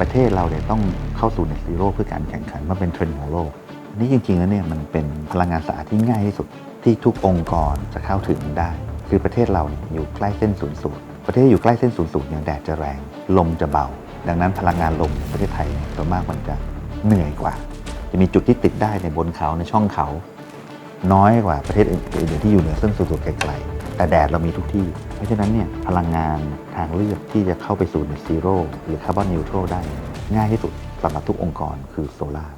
ประเทศเราเนี่ยต้องเข้าสู่เน็ตซีโร่เพื่อการแข่งขันมันเป็นเทรนด์ของโลกอันนี่จริงๆแล้วเนี่ยมันเป็นพลังงานสะอาดที่ง่ายที่สุดที่ทุกองค์กรจะเข้าถึงได้ คือประเทศเราเนี่ยอยู่ใกล้เส้นศูนย์สูตรประเทศอยู่ใกล้เส้นศูนย์สูตรเนี่ยแดดจะแรง ลมจะเบา ดังนั้นพลังงานลมในประเทศไทยนี่ยส่วนมากมันจะเหนื่อยกว่า จะมีจุดที่ติดได้ในบนเขาในช่องเขา น้อยกว่าประเทศอื่นๆที่อยู่เหนือเส้นศูนย์สูตรไกลๆ แต่แดดเรามีทุกที่ เพราะฉะนั้นเนี่ยพลังงานทางเลือกที่จะเข้าไปสู่เนซีโร่หรือคาร์บอนนิวทรัลได้ ง่ายที่สุดสำหรับทุกองค์กรคือโซลาร์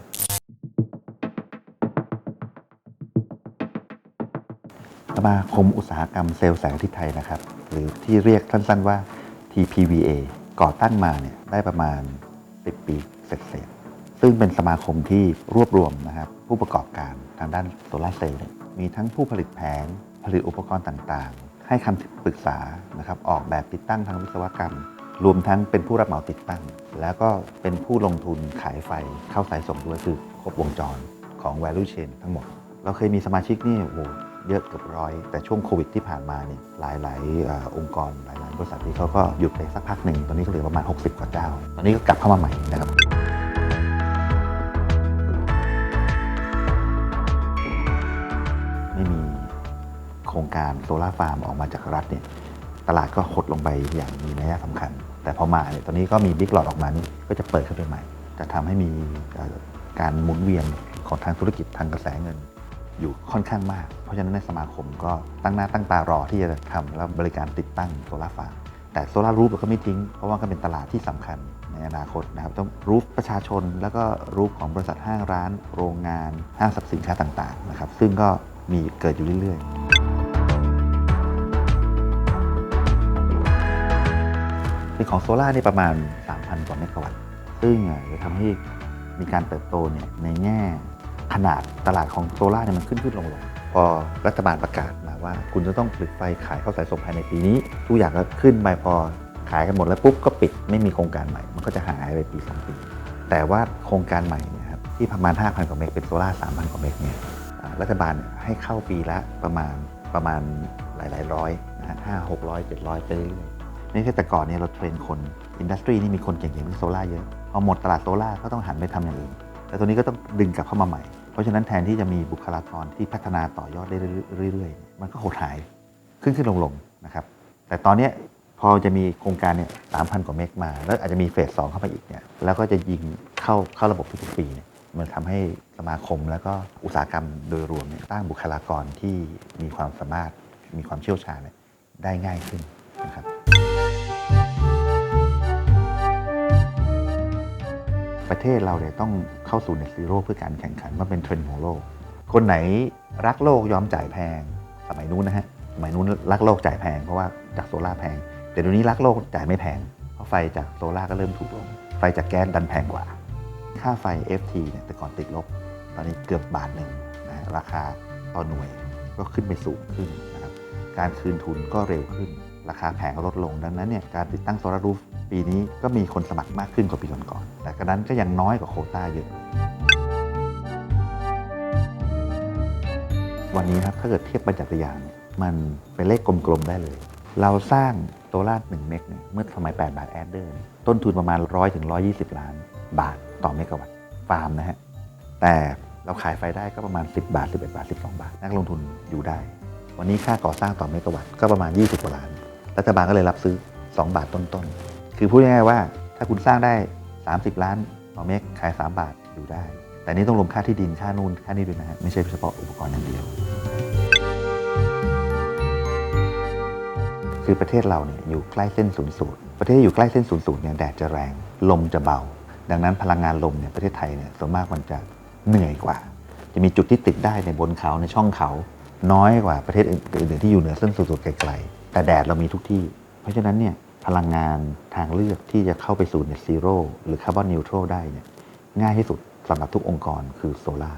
สมาคมอุตสาหกรรมเซลล์แสงอาทิตย์ไทยนะครับ หรือที่เรียกสั้นๆว่า TPVA ก่อตั้งมาเนี่ยได้ประมาณ 10 ปีเสร็จๆซึ่งเป็นสมาคมที่รวบรวมนะครับผู้ประกอบการทางด้านโซลาร์เซลล์มีทั้งผู้ผลิตแผง ผลิตอุปกรณ์ต่างๆ ให้คำปรึกษานะครับออกแบบติดตั้งทางวิศวกรรม รวมทั้งเป็นผู้รับเหมาติดตั้ง แล้วก็เป็นผู้ลงทุนขายไฟเข้าสายส่งด้วยคือครบวงจรของ value chain ทั้งหมด เราเคยมีสมาชิกนี่โอ้โหเยอะเกือบร้อย แต่ช่วงโควิดที่ผ่านมาเนี่ยหลายๆอองค์กรหลายๆบริษัทที่เขาก็หยุดไปสักพักหนึ่ง ตอนนี้ก็เหลือประมาณ 60 กว่าเจ้า ตอนนี้ก็กลับเข้ามาใหม่นะครับ โครงการโซลาฟาร์มออกมาจากรัฐเนี่ยตลาดก็หดลงไปอย่างมีนัยสำคัญ แต่พอมาเนี่ยตอนนี้ก็มีบิ๊กหลอดออกมานี่ก็จะเปิดขึ้นไปใหม่ จะทำให้มีการหมุนเวียนของทางธุรกิจทางกระแสเงิน อยู่ค่อนข้างมาก เพราะฉะนั้นในสมาคมก็ตั้งหน้าตั้งตารอที่จะทำแล้วบริการติดตั้งโซลาฟาร์มแต่โซลารูฟก็ไม่ทิ้ง เพราะว่าก็เป็นตลาดที่สำคัญในอนาคตนะครับต้องรูฟประชาชน แล้วก็รูฟของบริษัทห้างร้าน โรงงาน ห้างสรรพสินค้าต่างๆนะครับซึ่งก็มีเกิดอยู่เรื่อยๆ เป็นของโซลาร์นี่ประมาณ 3,000 กว่าเมกะวัตต์ ซึ่งจะทำให้มีการเติบโตเนี่ยในแง่ขนาดตลาดของโซลาเนี่ยมันขึ้นขึ้นลงลงพอรัฐบาลประกาศมาว่า คุณจะต้องผลิตไฟขายเข้าสายส่งภายในปีนี้ ทุกอย่างก็ขึ้นไปพอขายกันหมดแล้วปุ๊บก็ปิดไม่มีโครงการใหม่ มันก็จะหายไปปีสองปี แต่ว่าโครงการใหม่เนี่ยครับที่ประมาณ 5,000 กว่าเมกเป็นโซลา3,000 กว่าเมกเนี่ยรัฐบาลให้เข้าปีละประมาณประมาณหลายหลายๆร้อยนะฮะห้าหกร้อยเจ็ดร้อยไปเรื่อย นี่คือแต่ก่อนเนี่ยเราเทรนคนอินดัสทรีนี่มีคนเก่งๆเรื่องโซล่าเยอะพอหมดตลาดโซล่าก็ต้องหันไปทำอย่างอื่นแต่ตัวนี้ก็ต้องดึงกลับเข้ามาใหม่ เพราะฉะนั้นแทนที่จะมีบุคลากรที่พัฒนาต่อยอดได้เรื่อยๆ มันก็หดหายขึ้นขึ้นลงลงๆนะครับแต่ตอนนี้พอจะมีโครงการเนี่ยสามพันกว่าเมกมา แล้วอาจจะมีเฟสสองเข้าไปอีกเนี่ยแล้วก็จะยิงเข้าเข้าระบบทุกๆปีเนี่ยมันทำให้สมาคมแล้วก็อุตสาหกรรมโดยรวมเนี่ยตั้งบุคลากรที่มีความสามารถมีความเชี่ยวชาญได้ง่ายขึ้นนะครับ ประเทศเราเนี่ยต้องเข้าสู่เน็ตซีโร่เพื่อการแข่งขันมันเป็นเทรนด์ของโลก คนไหนรักโลกยอมจ่ายแพง สมัยนู้นนะฮะสมัยนู้นรักโลกจ่ายแพงเพราะว่าจากโซลาร์แพง แต่เดี๋ยวนี้รักโลกจ่ายไม่แพง เพราะไฟจากโซลาร์ก็เริ่มถูกลง ไฟจากแก๊สดันแพงกว่า ค่าไฟ FT เนี่ยแต่ก่อนติดลบ ตอนนี้เกือบบาทหนึ่งนะฮะราคาต่อหน่วยก็ขึ้นไปสูงขึ้นนะครับการคืนทุนก็เร็วขึ้น ราคาแผงก็ลดลงดังนั้นเนี่ยการติดตั้งโซลารูฟ ปีนี้ก็มีคนสมัครมากขึ้นกว่าปีก่อนๆแต่กระนั้นก็ยังน้อยกว่าโคต้าเยอะ วันนี้ครับถ้าเกิดเทียบปัญจักรยานมันเป็นเลขกลมๆได้เลย เราสร้างโซลาร์1เมกเนี่ยเมื่อสมัย 8 บาทแอดเดอร์ต้นทุนประมาณ 100ถึง120 ล้านบาทต่อเมกะวัตต์ฟาร์มนะฮะ แต่เราขายไฟได้ก็ประมาณ 10 บาท 11 บาท 12 บาท นักลงทุนอยู่ได้ วันนี้ค่าก่อสร้างต่อเมกะวัตต์ก็ประมาณ 20กว่าล้าน รัฐบาลก็เลยรับซื้อ 2 บาทต้นๆ คือพูดง่ายๆว่า ถ้าคุณสร้างได้ 30 ล้านต่อเมกขาย 3 บาทอยู่ได้ แต่นี่ต้องรวมค่าที่ดินค่านู่นค่านี่ด้วยนะฮะไม่ใช่เฉพาะอุปกรณ์อย่างเดียว คือประเทศเราเนี่ยอยู่ใกล้เส้นศูนย์สูตรประเทศที่อยู่ใกล้เส้นศูนย์สูตรเนี่ยแดดจะแรงลมจะเบา ดังนั้นพลังงานลมเนี่ยประเทศไทยเนี่ยส่วนมากมันจะเหนื่อยกว่า จะมีจุดที่ติดได้ในบนเขาในช่องเขา น้อยกว่าประเทศอื่นๆที่อยู่เหนือเส้นศูนย์สูตรไกลๆแต่แดดเรามีทุกที่ เพราะฉะนั้นเนี่ย พลังงานทางเลือกที่จะเข้าไปสู่เนซีโร่หรือคาร์บอนนิวทรัลได้เนี่ยง่ายที่สุดสำหรับทุกองค์กรคือโซลา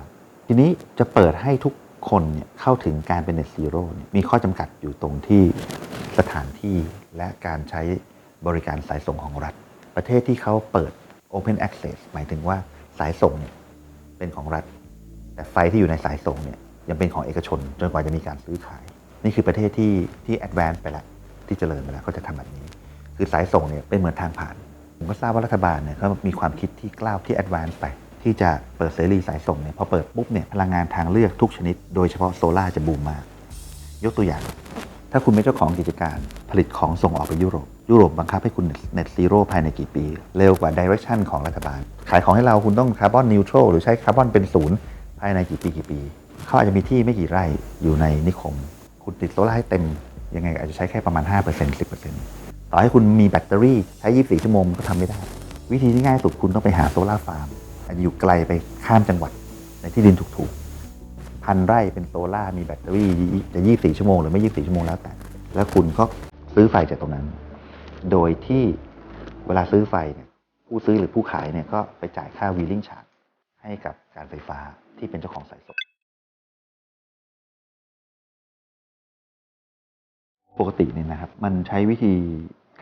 ทีนี้จะเปิดให้ทุกคนเนี่ยเข้าถึงการเป็น net zero เนี่ยมีข้อจำกัดอยู่ตรงที่สถานที่และการใช้บริการสายส่งของรัฐ ประเทศที่เขาเปิด open access หมายถึงว่าสายส่งเนี่ยเป็นของรัฐ แต่ไฟที่อยู่ในสายส่งเนี่ยยังเป็นของเอกชนจนกว่าจะมีการซื้อขาย นี่คือประเทศที่ที่ advance ไปแล้วที่เจริญไปแล้วเขาจะทำแบบนี้ คือสายส่งเนี่ยเป็นเหมือนทางผ่าน ผมก็ทราบว่ารัฐบาลเนี่ยเขามีความคิดที่กล้าวที่แอดวานซ์ไป ที่จะเปิดเสรีสายส่งเนี่ยพอเปิดปุ๊บเนี่ยพลังงานทางเลือกทุกชนิด โดยเฉพาะโซลาร์จะบูมมาก ยกตัวอย่าง ถ้าคุณเป็นเจ้าของกิจการผลิตของส่งออกไปยุโรป ยุโรปบังคับให้คุณเน็ตซีโร่ภายในกี่ปี เร็วกว่าดิเรกชันของรัฐบาล ขายของให้เราคุณต้องคาร์บอนนิวทรัลหรือใช้คาร์บอนเป็นศูนย์ภายในกี่ปีกี่ปี เขาอาจจะมีที่ไม่กี่ไร่อยู่ในนิคม คุณติดโซล่าให้เต็มยังไงอาจจะใช้แค่ประมาณ 5% 10% ต่อให้คุณมีแบตเตอรี่ใช้ 24 ชั่วโมงก็ทำไม่ได้ วิธีที่ง่ายสุดคุณต้องไปหาโซลาร์ฟาร์มอาจจะอยู่ไกลไปข้ามจังหวัดในที่ดินถูกๆพันไร่เป็นโซล่าร์มีแบตเตอรี่จะ 24 ชั่วโมงหรือไม่ 24 ชั่วโมงแล้วแต่ แล้วคุณก็ซื้อไฟจากตรงนั้น โดยที่เวลาซื้อไฟเนี่ยผู้ซื้อหรือผู้ขายเนี่ยก็ไปจ่ายค่าวีลิ่งชาร์จให้กับการไฟฟ้าที่เป็นเจ้าของสายส่งปกติเนี่ยนะครับ มันใช้วิธี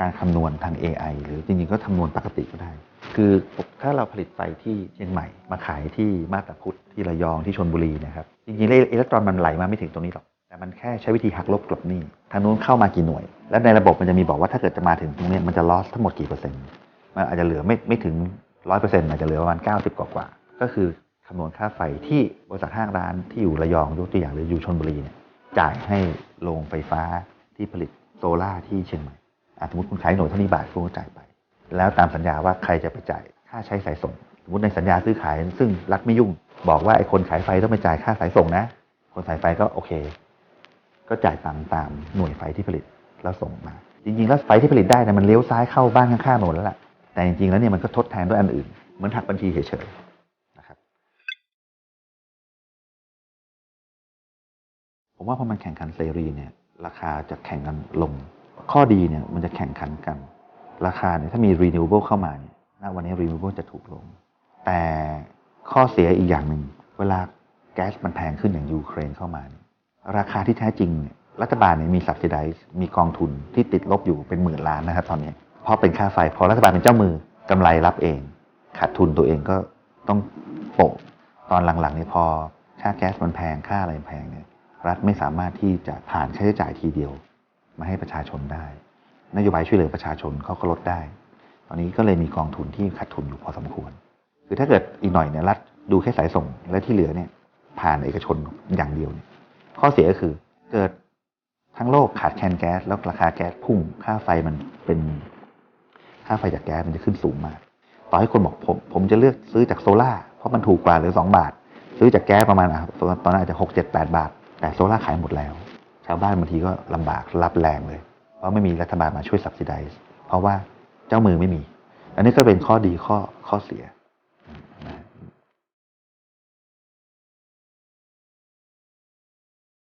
การคำนวณทาง AI หรือจริงๆก็คำนวณปกติก็ได้ คือถ้าเราผลิตไฟที่เชียงใหม่ มาขายที่มาตาพุทธที่ระยองที่ชนบุรีนะครับจริงๆแล้วอิเล็กตรอนมันไหลมาไม่ถึงตรงนี้หรอกแต่มันแค่ใช้วิธีหักลบกลบหนี้ทางนู้นเข้ามากี่หน่วย แล้วในระบบมันจะมีบอกว่าถ้าเกิดจะมาถึงตรงนี้มันจะลอสทั้งหมดกี่เปอร์เซ็นต์มันอาจจะเหลือไม่ไม่ถึงร้อยเปอร์เซ็นต์อาจจะเหลือประมาณเก้าสิบกว่าก็คือคำนวณค่าไฟที่บริษัทห้างร้านที่อยู่ระยองยกตัวอย่างหรืออยู่ชนบุรีเนี่ยจ่ายให้โรงไฟฟ้าที่ผลิตโซล่าที่เชียงใหม่ สมมติคุณขายหน่วยเท่านี้บาทคุณก็จ่ายไป แล้วตามสัญญาว่าใครจะไปจ่ายค่าใช้สายส่ง สมมติในสัญญาซื้อขายซึ่งรัฐไม่ยุ่ง บอกว่าไอ้คนขายไฟต้องไปจ่ายค่าสายส่งนะ คนขายไฟก็โอเค ก็จ่ายตังตามหน่วยไฟที่ผลิตแล้วส่งมา จริงๆ แล้วไฟที่ผลิตได้เนี่ยมันเลี้ยวซ้ายเข้าบ้านข้างๆโน่นแล้วล่ะ แต่จริงๆ แล้วเนี่ยมันก็ทดแทนด้วยอันอื่น เหมือนหักบัญชีเฉยๆนะครับ ผมว่าพอมันแข่งขันเสรีเนี่ย ราคาจะแข่งกันลง ข้อดีเนี่ยมันจะแข่งขันกัน ราคาเนี่ยถ้ามี renewable เข้ามาเนี่ยณวันนี้ renewable จะถูกลง แต่ข้อเสียอีกอย่างหนึ่งเวลาแก๊สมันแพงขึ้นอย่างยูเครนเข้ามา ราคาที่แท้จริงเนี่ยรัฐบาลเนี่ยมี subsidize มีกองทุนที่ติดลบอยู่เป็นหมื่นล้านนะครับตอนนี้เพราะเป็นค่าไฟพอรัฐบาลเป็นเจ้ามือกำไรรับเอง ขาดทุนตัวเองก็ต้องโปะตอนหลังๆเนี่ยพอค่าแก๊สมันแพงค่าอะไรแพงเนี่ยรัฐไม่สามารถที่จะผ่านค่าใช้จ่ายทีเดียว มาให้ประชาชนได้ นโยบายช่วยเหลือประชาชนเขาก็ลดได้ ตอนนี้ก็เลยมีกองทุนที่ขาดทุนอยู่พอสมควร คือถ้าเกิดอีกหน่อยเนี่ยรัฐดูแค่สายส่งและที่เหลือเนี่ยผ่านเอกชนอย่างเดียวเนี่ยข้อเสียก็คือเกิดทั้งโลกขาดแคลนแก๊สแล้วราคาแก๊สพุ่ง ค่าไฟมันเป็นค่าไฟจากแก๊สมันจะขึ้นสูงมาก ต่อให้คนบอกผมผมจะเลือกซื้อจากโซล่าเพราะมันถูกกว่าหรือสองบาท ซื้อจากแก๊สประมาณอะตอนนั้นอาจจะหกเจ็ดแปดบาท แต่โซล่าขายหมดแล้ว ชาวบ้านบางทีก็ลำบากรับแรงเลย เพราะไม่มีรัฐบาลมาช่วยส ubsidize เพราะว่าเจ้ามือไม่มี อันนี้ก็เป็นข้อดีข้อข้อเสีย